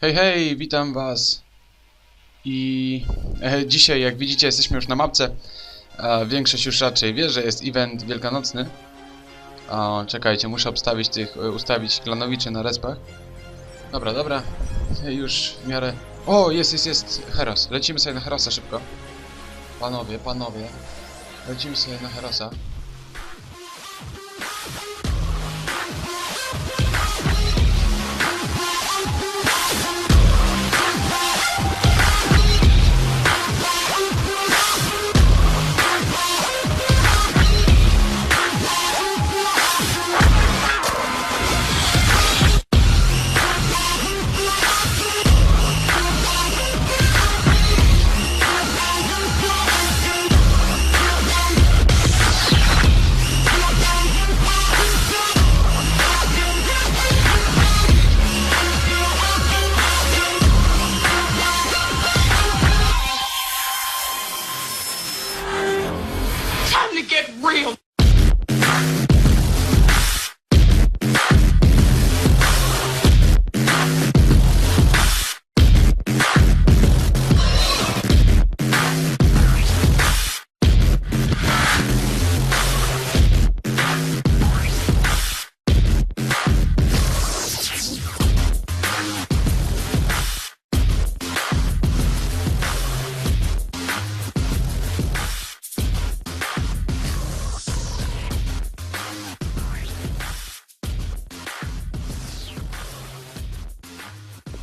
Hej, hej, witam was. I e, dzisiaj, jak widzicie, jesteśmy już na mapce. A większość już raczej wie, że jest event wielkanocny. O, czekajcie, muszę obstawić tych, e, ustawić klanowiczy na respach. Dobra, dobra. E, Już w miarę... O, jest, jest, jest Heros. Lecimy sobie na Herosa szybko. Panowie, panowie. Lecimy sobie na Herosa.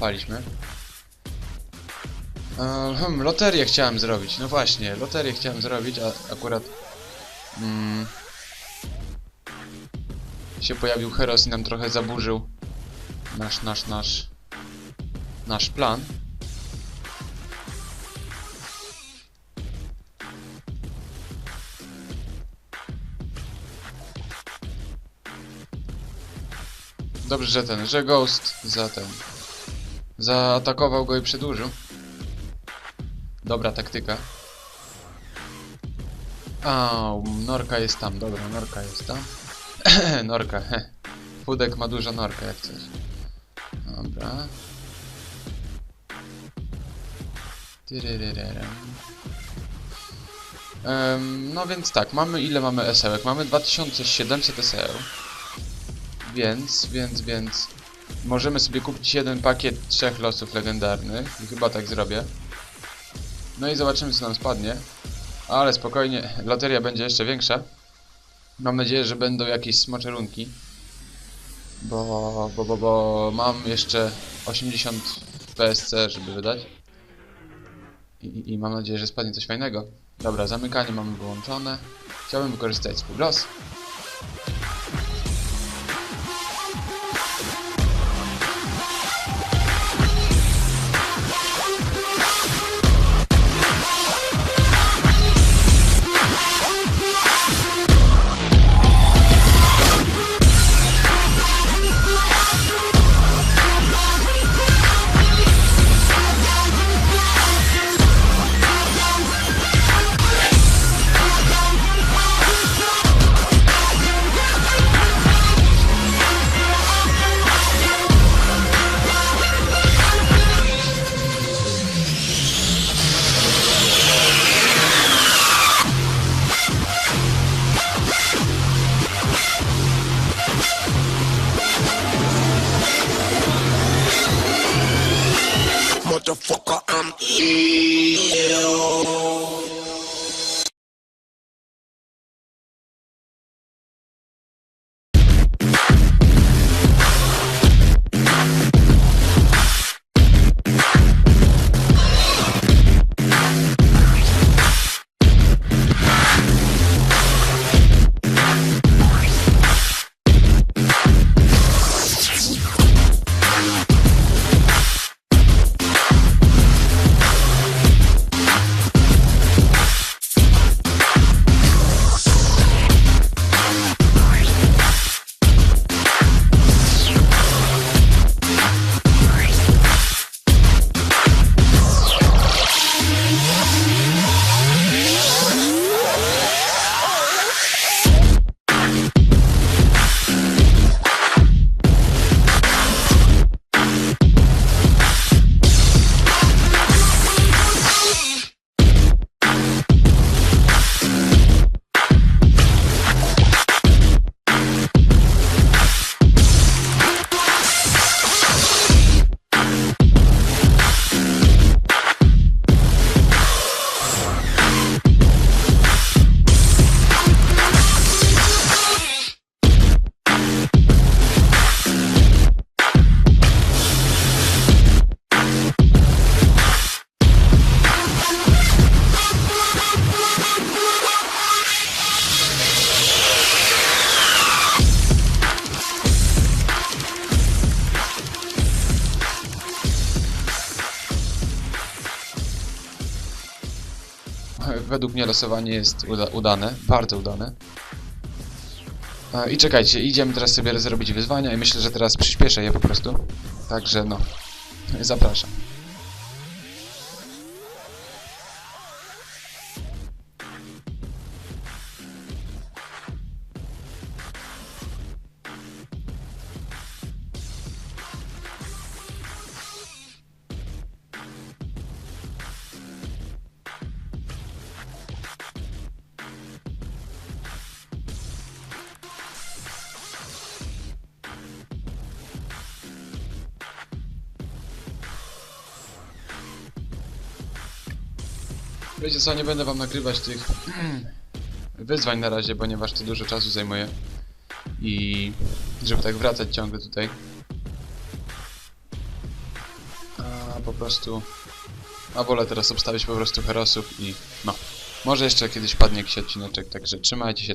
Popaliśmy. Ehm, hmm, loterię chciałem zrobić. No właśnie, loterię chciałem zrobić, a akurat mm, się pojawił Heros i nam trochę zaburzył nasz, nasz, nasz nasz plan. Dobrze, że ten, że Ghost za ten Zaatakował go i przedłużył. Dobra taktyka. A, Norka jest tam, dobra, Norka jest tam. norka, he. Fudek ma dużo Norka jak coś. Dobra. Em, no więc tak, mamy ile mamy esełek? Mamy 2700 eseł. Więc, więc, więc Możemy sobie kupić jeden pakiet trzech losów legendarnych i chyba tak zrobię. No i zobaczymy co nam spadnie. Ale spokojnie, loteria będzie jeszcze większa. Mam nadzieję, że będą jakieś smoczerunki. Bo, bo, bo, bo mam jeszcze 80 PSC, żeby wydać. I, i, mam nadzieję, że spadnie coś fajnego. Dobra, zamykanie mamy wyłączone. Chciałbym wykorzystać swój los. Motherfucker, I'm ill. Według mnie losowanie jest uda udane, bardzo udane. E, I czekajcie, idziemy teraz sobie zrobić wyzwania i myślę, że teraz przyspieszę je po prostu. Także no, zapraszam. Wiecie co, nie będę wam nagrywać tych wyzwań na razie, ponieważ to dużo czasu zajmuje. I żeby tak wracać ciągle tutaj. A po prostu... A wolę teraz obstawić po prostu herosów i no. Może jeszcze kiedyś padnie jakiś odcineczek, także trzymajcie się.